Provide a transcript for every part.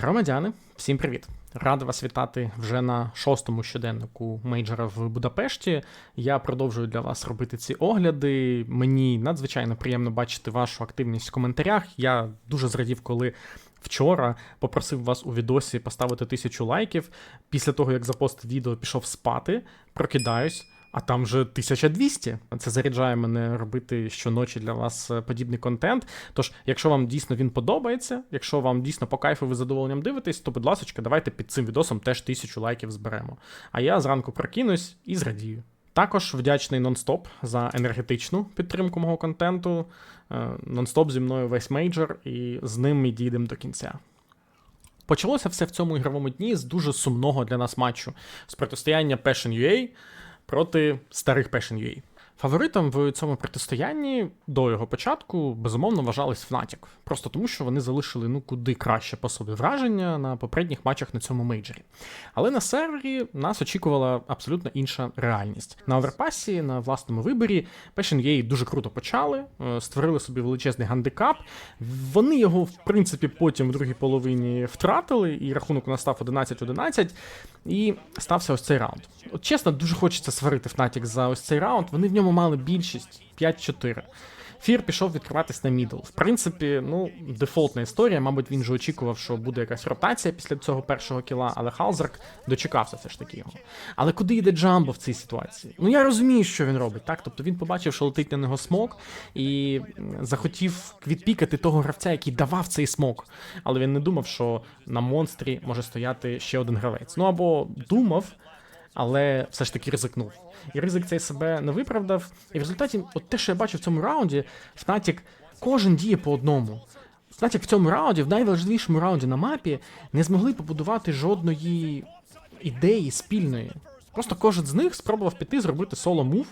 Громадяни, всім привіт! Радий вас вітати вже на шостому щоденнику мейджора в Будапешті. Я продовжую для вас робити ці огляди. Мені надзвичайно приємно бачити вашу активність в коментарях. Я дуже зрадів, коли вчора попросив вас у відосі поставити тисячу лайків. Після того, як запостив відео, пішов спати, прокидаюсь. А там вже 1200. Це заряджає мене робити щоночі для вас е, подібний контент. Тож, якщо вам дійсно він подобається, якщо вам дійсно по кайфу ви задоволенням дивитесь, то, будь ласка, давайте під цим відосом теж тисячу лайків зберемо. А я зранку прокинусь і зрадію. Також вдячний нонстоп за енергетичну підтримку мого контенту. Е, Нонстоп зі мною весь мейджор, і з ним ми дійдемо до кінця. Почалося все в цьому ігровому дні з дуже сумного для нас матчу з протистояння Passion UA проти старих Passion UA. Фаворитом в цьому протистоянні до його початку безумовно вважались Fnatic. Просто тому, що вони залишили ну куди краще по собі враження на попередніх матчах на цьому мейджорі. Але на сервері нас очікувала абсолютно інша реальність. На оверпасі, на власному виборі, Passion UA дуже круто почали, е, створили собі величезний гандикап. Вони його, в принципі, потім в другій половині втратили, і рахунок у нас став 11-11. І стався ось цей раунд. От чесно, дуже хочеться сварити Fnatic за ось цей раунд. Вони в ньому мали більшість 5-4. Фір пішов відкриватись на мідл. В принципі, ну, дефолтна історія. Мабуть, він же очікував, що буде якась ротація після цього першого кіла, але Халзерк дочекався все ж таки його. Але куди йде Джамбо в цій ситуації? Ну я розумію, що він робить, так? Тобто він побачив, що летить на нього смок, і захотів відпікати того гравця, який давав цей смок. Але він не думав, що на монстрі може стояти ще один гравець. Ну або думав але все ж таки ризикнув. І ризик цей себе не виправдав. І в результаті, от те, що я бачу в цьому раунді, Fnatic кожен діє по одному. Fnatic в цьому раунді, в найважливішому раунді на мапі, не змогли побудувати жодної ідеї спільної. Просто кожен з них спробував піти зробити соло мув.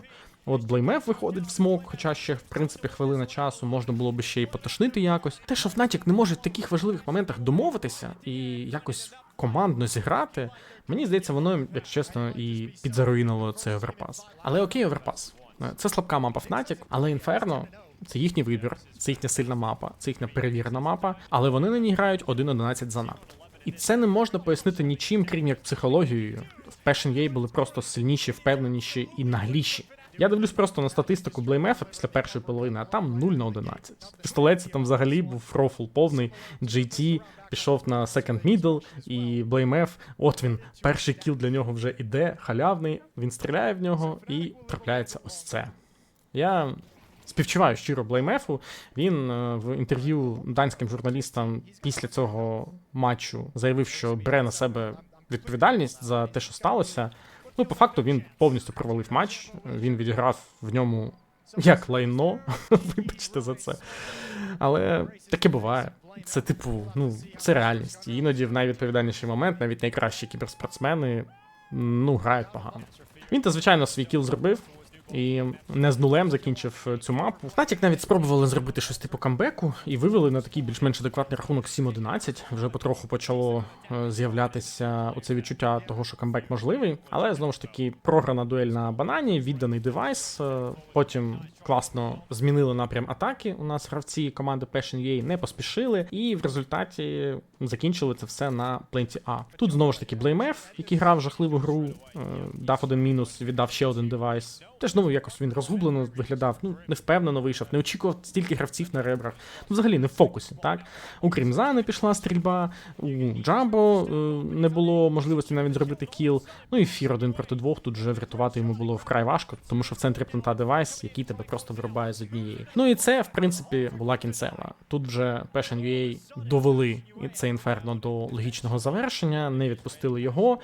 От Блеймеф виходить в смок, хоча ще, в принципі, хвилина часу можна було би ще й потошнити якось. Те, що Fnatic не може в таких важливих моментах домовитися і якось командно зіграти, мені здається, воно, як чесно, і підзаруїнило цей оверпас. Але окей, оверпас. Це слабка мапа Fnatic, але Inferno це їхній вибір, це їхня сильна мапа, це їхня перевірена мапа, але вони на ній грають 1-11 занадто. І це не можна пояснити нічим, крім як психологією. В Passion UA були просто сильніші, впевненіші і нагліші. Я дивлюсь просто на статистику Блеймефа після першої половини, а там 0 на 11. Пістолеці там взагалі був рофл повний. GT пішов на second middle, і Блеймеф, от він, перший кіл для нього вже іде, халявний. Він стріляє в нього і трапляється ось це. Я. Співчуваю щиро Блеймефу. Він е, в інтерв'ю данським журналістам після цього матчу заявив, що бере на себе відповідальність за те, що сталося. Ну, по факту, він повністю провалив матч. Він відіграв в ньому як лайно. Вибачте за це. Але таке буває. Це, типу, ну, це реальність. І іноді в найвідповідальніший момент навіть найкращі кіберспортсмени ну, грають погано. Він, то, звичайно, свій кіл зробив. І не з нулем закінчив цю мапу. Натяк навіть спробували зробити щось типу камбеку і вивели на такий більш-менш адекватний рахунок 7-11. Вже потроху почало е, з'являтися оце відчуття того, що камбек можливий. Але знову ж таки програна дуель на банані, відданий девайс. Е, потім класно змінили напрям атаки. У нас гравці команди Passion UA не поспішили, і в результаті закінчили це все на пленті А. Тут знову ж таки BlameF, який грав жахливу гру, е, дав один мінус, віддав ще один девайс. Теж ну якось він розгублено виглядав, ну невпевнено вийшов, не очікував стільки гравців на ребрах. Ну, взагалі не в фокусі, так? У Крімза не пішла стрільба, у Джамбо е, не було можливості навіть зробити кіл. Ну і Фір один проти двох тут вже врятувати йому було вкрай важко, тому що в центрі плента девайс, який тебе просто вирубає з однієї. Ну і це, в принципі, була кінцева. Тут вже Passion UA довели це інферно до логічного завершення, не відпустили його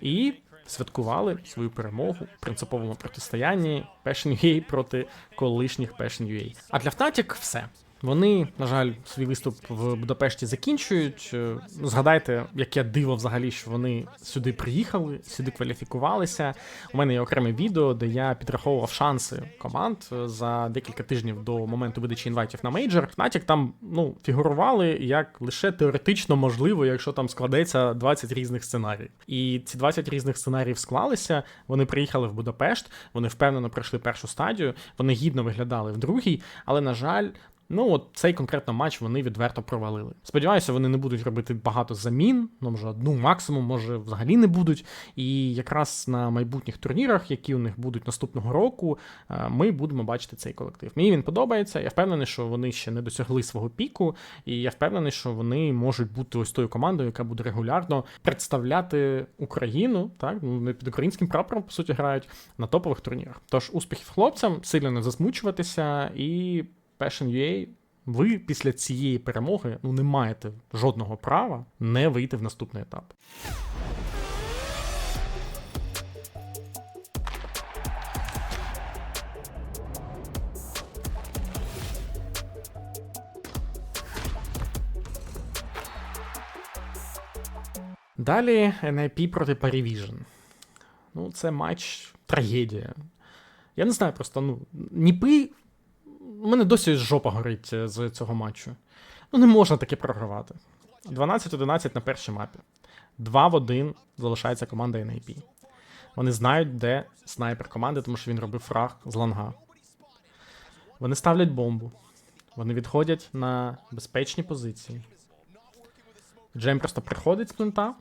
і святкували свою перемогу в принциповому протистоянні Passion UA проти колишніх Passion UA. А для Fnatic все. Вони, на жаль, свій виступ в Будапешті закінчують. Е, Згадайте, яке диво взагалі, що вони сюди приїхали, сюди кваліфікувалися. У мене є окреме відео, де я підраховував шанси команд е, за декілька тижнів до моменту видачі інвайтів на мейджор. Fnatic там ну фігурували як лише теоретично можливо, якщо там складеться 20 різних сценаріїв. І ці 20 різних сценаріїв склалися. Вони приїхали в Будапешт, вони впевнено пройшли першу стадію, вони гідно виглядали в другій, але на жаль Ну, от цей конкретно матч вони відверто провалили. Сподіваюся, вони не будуть робити багато замін, ну може одну максимум, може взагалі не будуть. І якраз на майбутніх турнірах, які у них будуть наступного року, е, ми будемо бачити цей колектив. Мені він подобається. Я впевнений, що вони ще не досягли свого піку, і я впевнений, що вони можуть бути ось тою командою, яка буде регулярно представляти Україну, так ну не під українським прапором, по суті, грають на топових турнірах. Тож успіхів хлопцям, сильно не засмучуватися і Passion.ua, ви після цієї перемоги ну не маєте жодного права не вийти в наступний етап. Далі NIP проти Parivision. Ну, це матч трагедія. Я не знаю просто, ну, ніпи. У мене досі жопа горить е, з цього матчу. Ну, не можна таке програвати. 12-11 на першій мапі. 2 в 1 залишається команда NIP. Вони знають, де снайпер команди, тому що він робив фраг з ланга. Вони ставлять бомбу. Вони відходять на безпечні позиції. Джейм просто приходить з плента,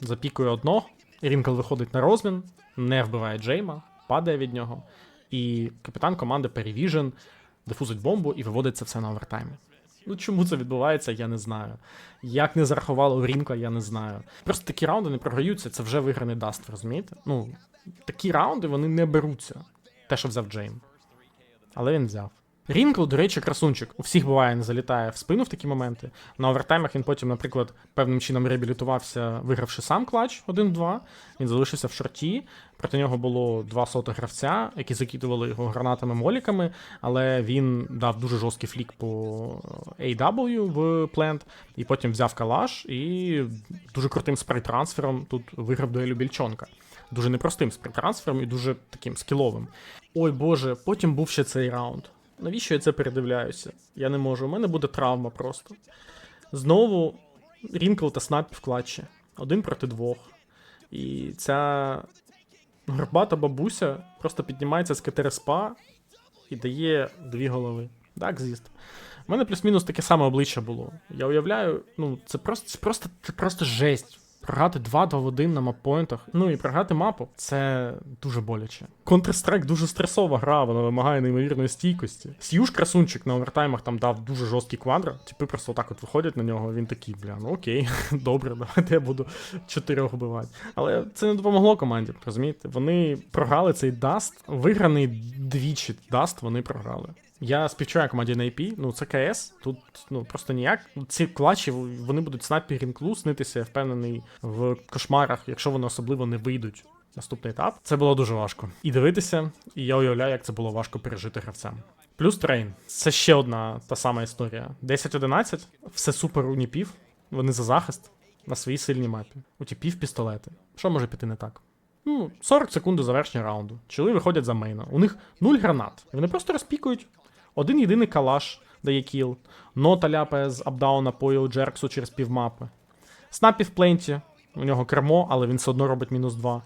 запікує одного. Рінкл виходить на розмін, не вбиває Джейма, падає від нього. І капітан команди Perivision дифузить бомбу і виводить це все на овертаймі. Ну чому це відбувається, я не знаю. Як не зарахувало Рінка, я не знаю. Просто такі раунди не програються, це вже виграний даст, розумієте? Ну, такі раунди вони не беруться. Те, що взяв Джейм. Але він взяв. Рінкл, до речі, красунчик. У всіх буває, не залітає в спину в такі моменти. На овертаймах він потім, наприклад, певним чином реабілітувався, вигравши сам клач 1-2. Він залишився в шорті. Проти нього було два сотих гравця, які закидували його гранатами-моліками, але він дав дуже жорсткий флік по AW в плент, і потім взяв калаш і дуже крутим спрей-трансфером тут виграв дуелю більчонка. Дуже непростим спрей-трансфером і дуже таким скіловим. Ой Боже, потім був ще цей раунд. Навіщо я це передивляюся? Я не можу. У мене буде травма просто. Знову Рінкл та Снап в клатчі. Один проти двох. І ця горбата бабуся просто піднімається з КТРСПА і дає дві голови. Так, зіст. У мене плюс-мінус таке саме обличчя було. Я уявляю, ну, це просто це просто, це просто жесть. Програти 2-2 в 1 на маппоінтах. Ну і програти мапу це дуже боляче. Counter-Strike дуже стресова гра, вона вимагає неймовірної стійкості. С'юж красунчик на овертаймах там дав дуже жорсткий квадро. Типи просто отак от виходять на нього. Він такий, бля, ну окей, добре, давайте я буду чотирьох вбивати. Але це не допомогло команді, розумієте? Вони програли цей даст, виграний двічі даст, вони програли. Я співчуваю команді на IP, ну це КС, тут ну просто ніяк. Ці клатчі вони будуть снайпі рінклу снитися, я впевнений, в кошмарах, якщо вони особливо не вийдуть. Наступний етап. Це було дуже важко. І дивитися, і я уявляю, як це було важко пережити гравцям. Плюс трейн. Це ще одна та сама історія. 10-11, все супер у ніпів, вони за захист на своїй сильній мапі. У тіпів пістолети. Що може піти не так? Ну, 40 секунд до завершення раунду. Чоли виходять за мейна. У них нуль гранат. І вони просто розпікують один єдиний калаш дає кіл. Нота ляпає з апдауна по Джерксу через півмапи. Снапі в пленті. У нього кермо, але він все одно робить мінус 2.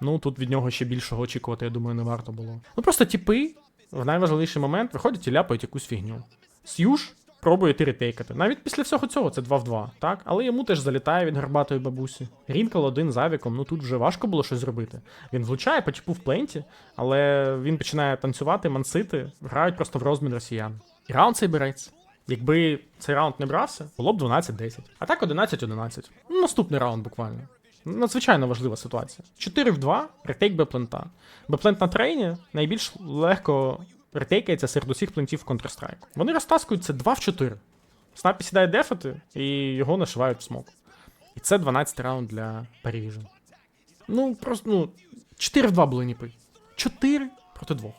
Ну тут від нього ще більшого очікувати, я думаю, не варто було. Ну просто тіпи в найважливіший момент виходять і ляпають якусь фігню. С'юж пробує ти ретейкати. Навіть після всього цього це 2 в 2, так? Але йому теж залітає від гарбатої бабусі. Рінкл один з авіком, ну тут вже важко було щось зробити. Він влучає по типу в пленті, але він починає танцювати, мансити, грають просто в розмін росіян. І раунд цей береться. Якби цей раунд не брався, було б 12-10. А так 11-11. Ну, наступний раунд буквально. Надзвичайно важлива ситуація. 4 в 2, ретейк Б-плента. Б-плент на трейні найбільш легко ретейкається серед усіх плентів Counter-Strike. Вони розтаскуються 2 в 4. Снапі сідає дефати, і його нашивають в смок. І це 12 раунд для Parivision. Ну, просто, ну, 4 в 2 були ніпи. 4 проти 2.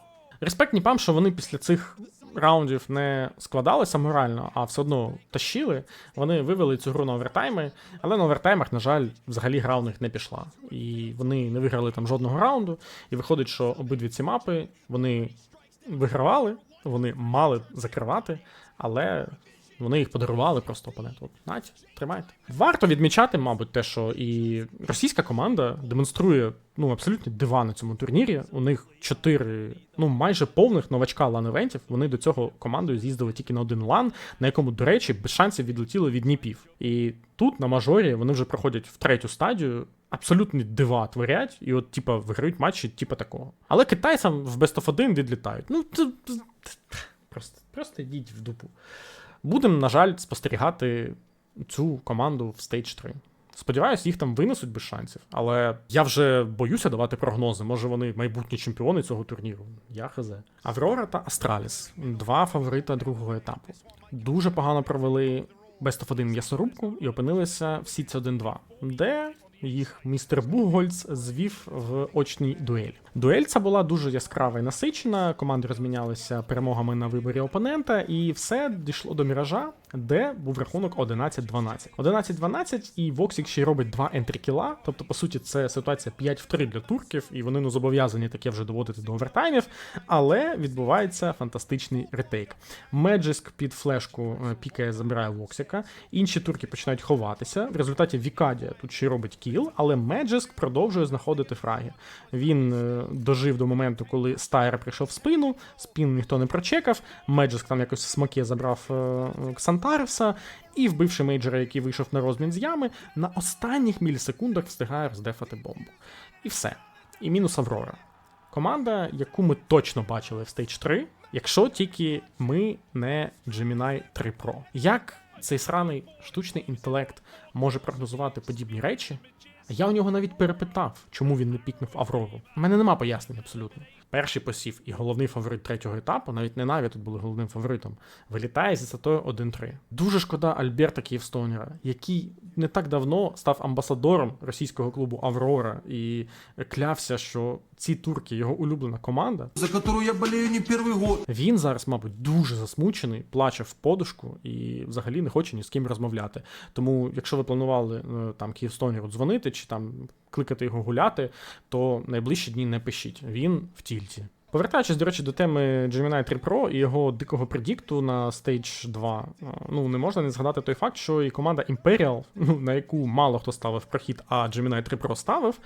Респект ніпам, що вони після цих раундів не складалися морально, а все одно тащили. Вони вивели цю гру на овертайми, але на овертаймах, на жаль, взагалі гра у них не пішла. І вони не виграли там жодного раунду. І виходить, що обидві ці мапи вони вигравали, вони мали закривати, але Вони їх подарували просто опоненту. Нать, тримайте. Варто відмічати, мабуть, те, що і російська команда демонструє ну абсолютно дива на цьому турнірі. У них чотири, ну майже повних новачка лан-евентів. Вони до цього командою з'їздили тільки на один лан, на якому, до речі, без шансів відлетіли від Дніпів. І тут на мажорі вони вже проходять в третю стадію. Абсолютні дива творять, і от, типа, виграють матчі, типа такого. Але китайцям в Best of 1 відлітають. Ну, просто, просто йдіть в дупу. Будемо, на жаль, спостерігати цю команду в стейдж 3. Сподіваюсь, їх там винесуть без шансів, але я вже боюся давати прогнози. Може, вони майбутні чемпіони цього турніру. Я хз. Аврора та Астраліс два фаворита другого етапу. Дуже погано провели Best of 1 м'ясорубку і опинилися в сіці 1-2, де їх містер Бугольц звів в очній дуелі. Дуель ця була дуже яскрава і насичена. Команди розмінялися перемогами на виборі опонента, і все дійшло до міража, де був рахунок 11-12. 11-12, і Воксік ще й робить два ентрі-кіла. Тобто, по суті, це ситуація 5 в 3 для турків, і вони ну зобов'язані таке вже доводити до овертаймів. Але відбувається фантастичний ретейк. Меджиск під флешку е, пікає, забирає Воксіка. Інші турки починають ховатися. В результаті Вікадія тут ще робить кіл, але Меджиск продовжує знаходити фраги. Він е, дожив до моменту, коли Стайр прийшов в спину, спін ніхто не прочекав. Меджиск там якось в смаки забрав е, Ксантаревса, і вбивши мейджора, який вийшов на розмін з ями, на останніх мілісекундах встигає роздефати бомбу. І все. І мінус Аврора. Команда, яку ми точно бачили в Stage 3, якщо тільки ми не Gemini 3 Pro. Як цей сраний штучний інтелект може прогнозувати подібні речі? Я у нього навіть перепитав, чому він не пікнув Аврору. У мене нема пояснень абсолютно. Перший посів і головний фаворит третього етапу, навіть не Наві тут були головним фаворитом, вилітає зі статою 1-3. Дуже шкода Альберта Київстонера, який не так давно став амбасадором російського клубу Аврора і клявся, що ці турки його улюблена команда. за которую я болею не первый год. Він зараз, мабуть, дуже засмучений, плаче в подушку і взагалі не хоче ні з ким розмовляти. Тому, якщо ви планували е, там Київстонеру дзвонити чи там кликати його гуляти, то найближчі дні не пишіть. Він в тільці. Повертаючись, до речі, до теми Gemini 3 Pro і його дикого предікту на Stage 2, е, ну не можна не згадати той факт, що і команда Imperial, ну на яку мало хто ставив прохід, а Gemini 3 Pro ставив,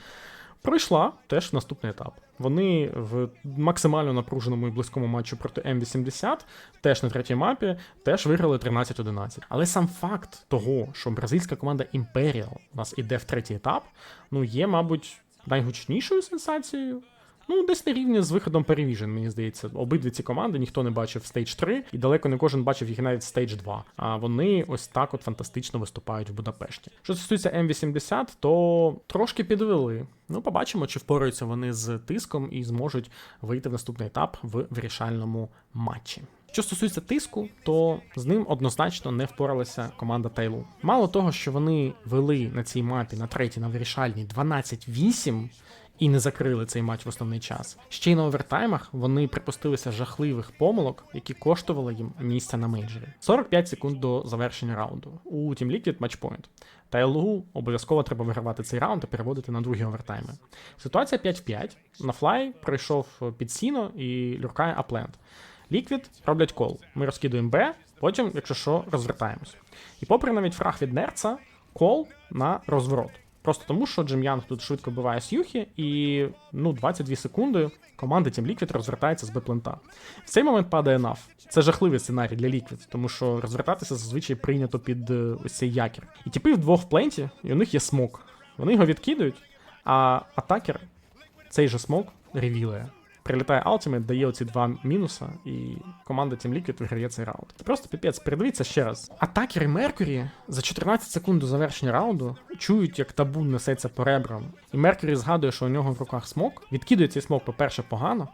пройшла теж в наступний етап. Вони в максимально напруженому і близькому матчі проти М80, теж на третій мапі, теж виграли 13-11. Але сам факт того, що бразильська команда Imperial у нас іде в третій етап, ну є, мабуть, найгучнішою сенсацією. Ну, десь на рівні з виходом Perivision, мені здається. Обидві ці команди ніхто не бачив в Stage 3, і далеко не кожен бачив їх навіть в Stage 2. А вони ось так от фантастично виступають в Будапешті. Що стосується М80, то трошки підвели. Ну, побачимо, чи впораються вони з тиском і зможуть вийти в наступний етап в вирішальному матчі. Що стосується тиску, то з ним однозначно не впоралася команда Тайлу. Мало того, що вони вели на цій мапі на третій на вирішальній 12-8 і не закрили цей матч в основний час. Ще й на овертаймах вони припустилися жахливих помилок, які коштували їм місця на мейджорі. 45 секунд до завершення раунду. У Team Liquid матчпоінт. Тайлу обов'язково треба вигравати цей раунд і переводити на другі овертайми. Ситуація 5 в 5. На флай пройшов під сіно і люркає апленд. Ліквід роблять кол. Ми розкидуємо Б, потім, якщо що, розвертаємось. І попри навіть фраг від Нерца, кол на розворот. Просто тому, що Джим Янг тут швидко биває Сюхі, і ну 22 секунди команда Team Liquid розвертається з Б-плента. В цей момент падає наф. Це жахливий сценарій для Liquid, тому що розвертатися зазвичай прийнято під е, ось цей якір. І типи вдвох в пленті, і у них є смок. Вони його відкидують, а атакер цей же смок ревілує. Прилітає Ultimate, дає оці два мінуса, і команда Team Liquid виграє цей раунд. Це просто піпець, передивіться ще раз. Атакери Меркурі за 14 секунд до завершення раунду чують, як табун несеться по ребрам. І Меркурі згадує, що у нього в руках смок, відкидує цей смок, по-перше, погано,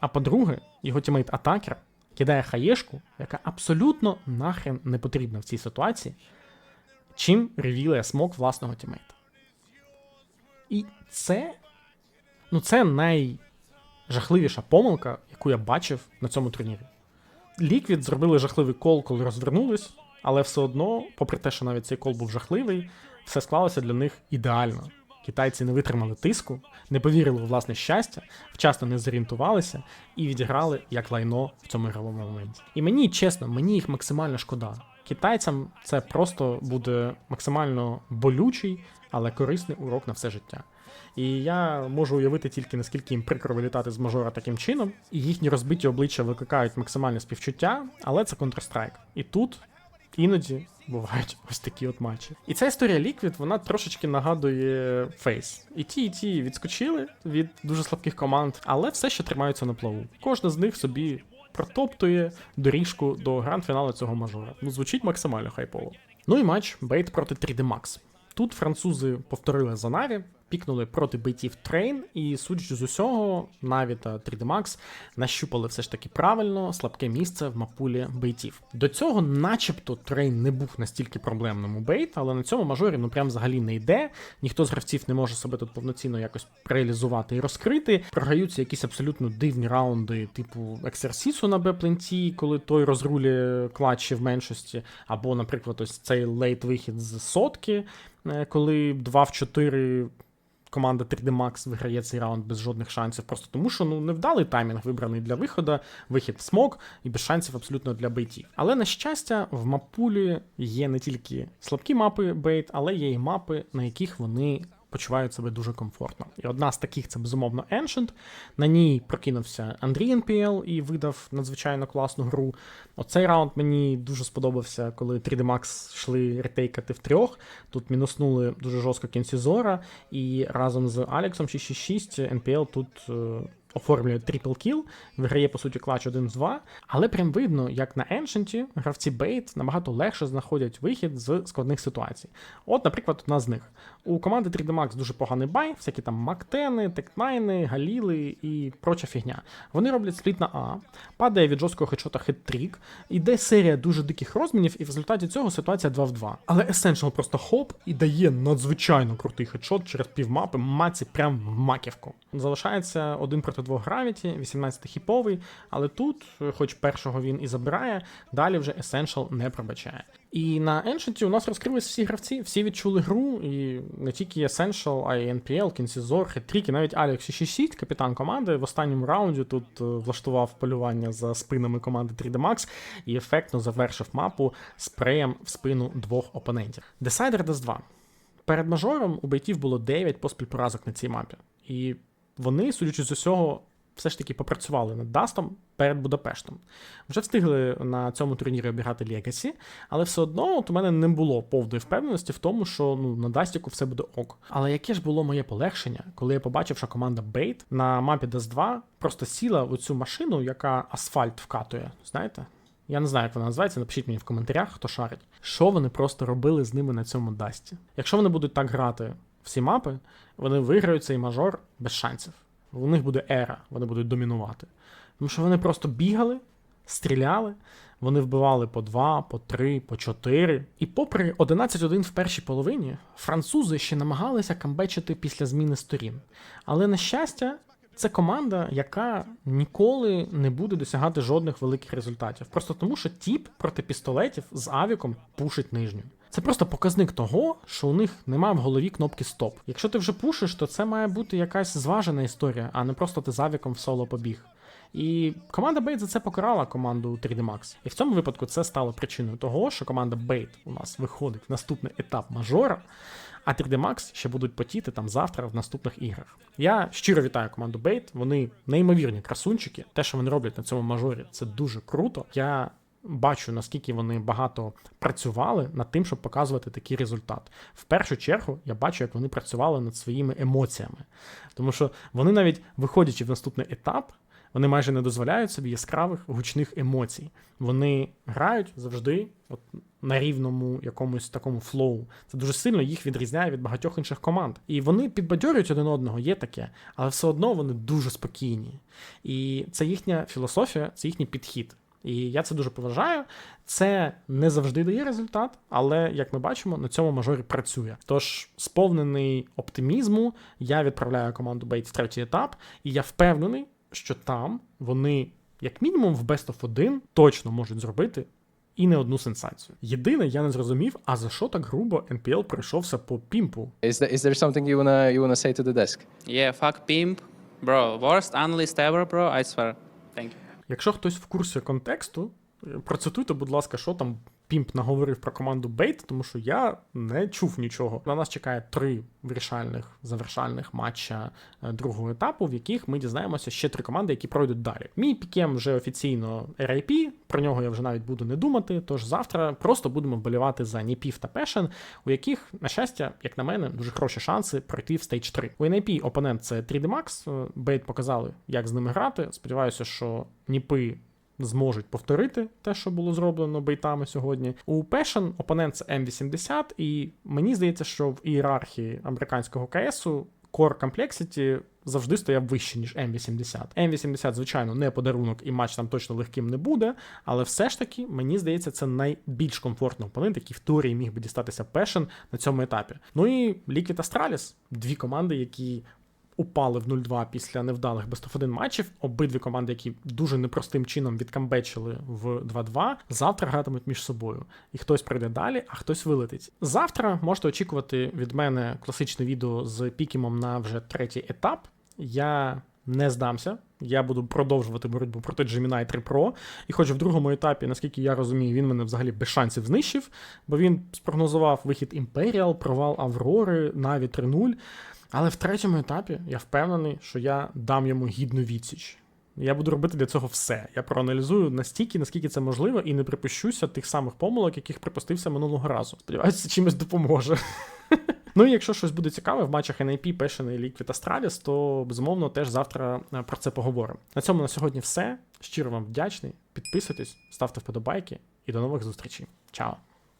а по-друге, його тімейт атакер кидає хаєшку, яка абсолютно нахрен не потрібна в цій ситуації, чим ревілує смок власного тімейта. І це. Ну, це най жахливіша помилка, яку я бачив на цьому турнірі. Ліквід зробили жахливий кол, коли розвернулись, але все одно, попри те, що навіть цей кол був жахливий, все склалося для них ідеально. Китайці не витримали тиску, не повірили у власне щастя, вчасно не зорієнтувалися і відіграли як лайно в цьому ігровому моменті. І мені, чесно, мені їх максимально шкода. Китайцям це просто буде максимально болючий, але корисний урок на все життя. І я можу уявити тільки наскільки їм прикро вилітати з мажора таким чином, і їхні розбиті обличчя викликають максимальне співчуття, але це Counter-Strike. І тут іноді бувають ось такі от матчі. І ця історія Liquid, вона трошечки нагадує Фейс. І ті, і ті відскочили від дуже слабких команд, але все ще тримаються на плаву. Кожна з них собі протоптує доріжку до гранд-фіналу цього мажора. Ну, звучить максимально хайпово. Ну і матч Бейт проти 3D Max. Тут французи повторили за Наві, пікнули проти бейтів Трейн, і судячи з усього, Наві та 3D Max нащупали все ж таки правильно слабке місце в мапулі бейтів. До цього, начебто, Трейн не був настільки проблемним у бейт, але на цьому мажорі ну прям взагалі не йде. Ніхто з гравців не може себе тут повноцінно якось реалізувати і розкрити. Програються якісь абсолютно дивні раунди, типу ексерсісу на Б-пленті, коли той розрулює клатчі в меншості, або, наприклад, ось цей лейт вихід з сотки, е, коли 2 в 4 команда 3D Max виграє цей раунд без жодних шансів, просто тому що ну невдалий таймінг вибраний для виходу, вихід в смок і без шансів абсолютно для бейтів. Але на щастя, в мапулі є не тільки слабкі мапи бейт, але є і мапи, на яких вони. Почувають себе дуже комфортно. І одна з таких це безумовно Ancient. На ній прокинувся Андрій NPL і видав надзвичайно класну гру. Оцей раунд мені дуже сподобався, коли 3D Max йшли ретейкати в трьох. Тут мінуснули дуже жорстко кінці Зора, і разом з Алексом 666 NPL тут. Оформлює трипл кіл, виграє по суті клач 1 з 2, але прям видно, як на Ancient гравці Бейт набагато легше знаходять вихід з складних ситуацій. От, наприклад, одна з них. У команди 3D Max дуже поганий бай, всякі там Мактени, Текнайни, Галіли і проча фігня. Вони роблять спліт на А, падає від жорсткого хедшота хет-трік, іде серія дуже диких розмінів, і в результаті цього ситуація 2 в 2. Але Essential просто хоп і дає надзвичайно крутий хедшот через півмапи, маці прям в маківку. Залишається один проти двох гравіті, 18 хіповий, але тут, е, хоч першого він і забирає, далі вже Essential не пробачає. І на Ancient у нас розкрились всі гравці, всі відчули гру, і не тільки Essential, а й NPL, Кінсізор, Хетрік, і навіть Алекс 66, капітан команди, в останньому раунді тут е, влаштував полювання за спинами команди 3D Max і ефектно завершив мапу спреєм в спину двох опонентів. Decider Death 2. Перед мажором у бейтів було 9 поспіль поразок на цій мапі. І вони, судячи з усього, все ж таки попрацювали над Дастом перед Будапештом. Вже встигли на цьому турнірі обіграти Legacy, але все одно от у мене не було повної впевненості в тому, що ну на Дастіку все буде ок. Але яке ж було моє полегшення, коли я побачив, що команда Бейт на мапі Dust 2 просто сіла в цю машину, яка асфальт вкатує. Знаєте? Я не знаю, як вона називається, напишіть мені в коментарях, хто шарить. Що вони просто робили з ними на цьому дасті? Якщо вони будуть так грати всі мапи, вони виграють цей мажор без шансів. У них буде ера, вони будуть домінувати. Тому що вони просто бігали, стріляли, вони вбивали по 2, по 3, по 4. І попри 11-1 в першій половині, французи ще намагалися камбечити після зміни сторін. Але на щастя, це команда, яка ніколи не буде досягати жодних великих результатів. Просто тому, що тіп проти пістолетів з авіком пушить нижню. Це просто показник того, що у них немає в голові кнопки стоп. Якщо ти вже пушиш, то це має бути якась зважена історія, а не просто ти з авіком в соло побіг. І команда Бейт за це покарала команду 3D Max. І в цьому випадку це стало причиною того, що команда Бейт у нас виходить в наступний етап мажора, а 3D Max ще будуть потіти там завтра в наступних іграх. Я щиро вітаю команду Бейт. Вони неймовірні красунчики. Те, що вони роблять на цьому мажорі, це дуже круто. Я бачу, наскільки вони багато працювали над тим, щоб показувати такий результат. В першу чергу я бачу, як вони працювали над своїми емоціями. Тому що вони навіть виходячи в наступний етап, вони майже не дозволяють собі яскравих гучних емоцій. Вони грають завжди от, на рівному якомусь такому флоу. Це дуже сильно їх відрізняє від багатьох інших команд. І вони підбадьорюють один одного, є таке, але все одно вони дуже спокійні. І це їхня філософія, це їхній підхід. І я це дуже поважаю. Це не завжди дає результат, але як ми бачимо, на цьому мажорі працює. Тож, сповнений оптимізму, я відправляю команду Бейт в третій етап, і я впевнений, що там вони, як мінімум, в Best of 1 точно можуть зробити. І не одну сенсацію. Єдине, я не зрозумів, а за що так грубо NPL пройшовся по пімпу. Is there, is there something you wanna you wanna say to the desk? Yeah, fuck pimp. Bro, worst analyst ever, bro, I swear. Thank you. Якщо хтось в курсі контексту, процитуйте, будь ласка, що там Пімп наговорив про команду Бейт, тому що я не чув нічого. На нас чекає три вирішальних завершальних матча е, другого етапу, в яких ми дізнаємося ще три команди, які пройдуть далі. Мій пікем вже офіційно RIP, про нього я вже навіть буду не думати. Тож завтра просто будемо вболівати за Ніпів та Пешен, у яких, на щастя, як на мене, дуже хороші шанси пройти в стейдж 3. У NIP опонент це 3D Max. Е, Бейт показали, як з ними грати. Сподіваюся, що Ніпи зможуть повторити те, що було зроблено бейтами сьогодні. У Passion опонент це М80, і мені здається, що в ієрархії американського КСу Core Complexity завжди стояв вище, ніж М80. М80, звичайно, не подарунок, і матч там точно легким не буде, але все ж таки, мені здається, це найбільш комфортний опонент, який в теорії міг би дістатися Passion на цьому етапі. Ну і Liquid Astralis, дві команди, які упали в 0-2 після невдалих Best-of-1 матчів. Обидві команди, які дуже непростим чином відкамбечили в 2-2, завтра гратимуть між собою. І хтось прийде далі, а хтось вилетить. Завтра можете очікувати від мене класичне відео з пікімом на вже третій етап. Я не здамся. Я буду продовжувати боротьбу проти Gemini 3 Pro. І хоч в другому етапі, наскільки я розумію, він мене взагалі без шансів знищив, бо він спрогнозував вихід Imperial, провал Аврори, Наві 3-0. Але в третьому етапі я впевнений, що я дам йому гідну відсіч. Я буду робити для цього все. Я проаналізую настільки, наскільки це можливо, і не припущуся тих самих помилок, яких припустився минулого разу. Сподіваюся, це чимось допоможе. Ну і якщо щось буде цікаве в матчах NIP, Passion Liquid Astralis, то безумовно теж завтра е, про це поговоримо. На цьому на сьогодні все. Щиро вам вдячний. Підписуйтесь, ставте вподобайки і до нових зустрічей. Чао!